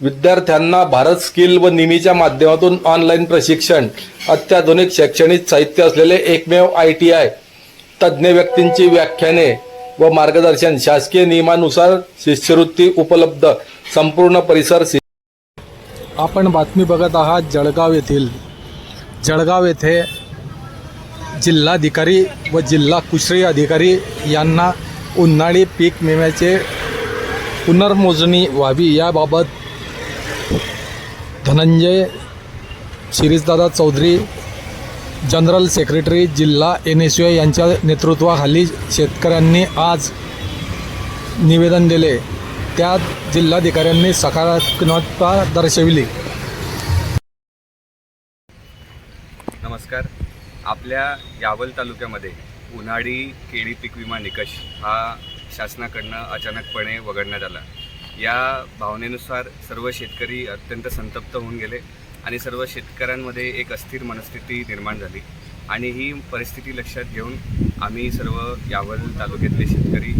विद्यार्थ्यांना भारत स्किल व निमीच्या माध्यमातून ऑनलाईन प्रशिक्षण अत्याधुनिक शैक्षणिक साहित्य असलेले एकमेव आय टी आय तज्ज्ञ व्यक्तींची व्याख्याने व मार्गदर्शन शासकीय नियमानुसार शिष्यवृत्ती उपलब्ध संपूर्ण परिसर आपण बातमी बघत आहात जळगाव येथील. जळगाव येथे जिल्हाधिकारी व जिल्हा कुश्री अधिकारी यांना उन्हाळी पीक विम्याचे पुनर्मोजणी व्हावी याबाबत धनंजय शिरीषदादा चौधरी जनरल सेक्रेटरी जिल्हा एन एस यू यांच्या नेतृत्वाखाली शेतकऱ्यांनी आज निवेदन दिले. त्यात जिल्हाधिकाऱ्यांनी सकारात्मकता दर्शविली. नमस्कार. आपल्या यावल तालुक्यामध्ये उन्हाळी केळी पीक विमा निकष हा शासनाकडनं अचानकपणे वगळण्यात आला. या भावनेनुसार सर्व शेतकरी अत्यंत संतप्त होऊन गेले आणि सर्व शेतकऱ्यांमध्ये एक अस्थिर मनस्थिती निर्माण झाली. आणि ही परिस्थिती लक्षात घेऊन आम्ही सर्व यावल तालुक्यातले शेतकरी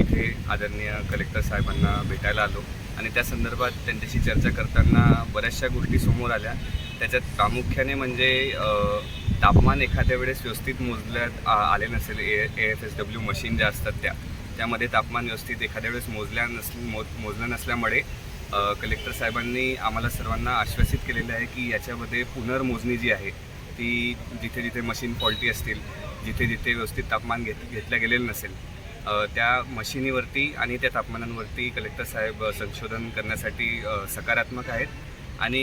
इथे आदरणीय कलेक्टर साहेबांना भेटायला आलो आणि त्या संदर्भात त्यांच्याशी चर्चा करताना बऱ्याचशा गोष्टी समोर आल्या. त्याच्यात प्रामुख्याने म्हणजे तापमान एखाद्या वेळेस व्यवस्थित मोजल्यात आ- आले नसेल A A F S W machine ज्या असतात त्या. त्यामध्ये तापमान व्यवस्थित एखाद्या वेळेस मोजल्या नस मोज मोजलं नसल्यामुळे कलेक्टर साहेबांनी आम्हाला सर्वांना आश्वासित केलेलं आहे की याच्यामध्ये पुनर्मोजणी जी आहे ती जिथे जिथे मशीन फॉल्टी असतील जिथे जिथे व्यवस्थित तापमान घेत घेतल्या गेलेलं नसेल त्या मशिनीवरती आणि त्या तापमानांवरती कलेक्टर साहेब संशोधन करण्यासाठी सकारात्मक आहेत. आणि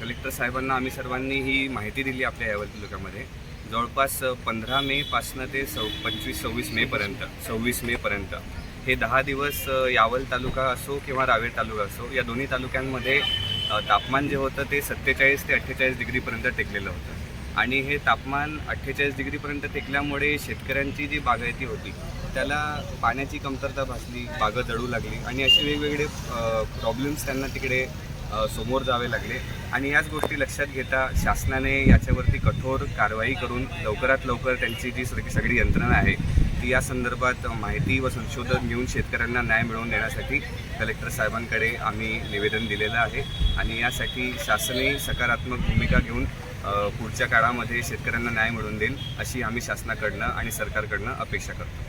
कलेक्टर साहेबांना आम्ही सर्वांनी ही माहिती दिली आपल्या यावर तालुक्यामध्ये जवळपास पंधरा मेपासनं ते सव पंचवीस सव्वीस मेपर्यंत सव्वीस मेपर्यंत हे दहा दिवस यावल तालुका असो किंवा रावेर तालुका असो या दोन्ही तालुक्यांमध्ये तापमान जे होतं ते सत्तेचाळीस ते अठ्ठेचाळीस डिग्रीपर्यंत टेकलेलं होतं. आणि हे तापमान अठ्ठेचाळीस डिग्रीपर्यंत टेकल्यामुळे शेतकऱ्यांची जी बागायती होती त्याला पाण्याची कमतरता भासली बागं जळू लागली आणि असे वेगवेगळे प्रॉब्लेम्स त्यांना तिकडे समोर जावे लागले. आणि याच गोष्टी लक्षात घेता शासनाने याच्यावरती कठोर कारवाई करून लवकरात लवकर त्यांची जी सगळी यंत्रणा आहे ती या संदर्भात माहिती व संशोधन घेऊन शेतकऱ्यांना न्याय मिळवून देण्यासाठी कलेक्टर साहेबांकडे आम्ही निवेदन दिलेलं आहे. आणि यासाठी शासनही सकारात्मक भूमिका घेऊन पुढच्या काळामध्ये शेतकऱ्यांना न्याय मिळवून देईल अशी आम्ही शासनाकडनं आणि सरकारकडनं अपेक्षा करतो.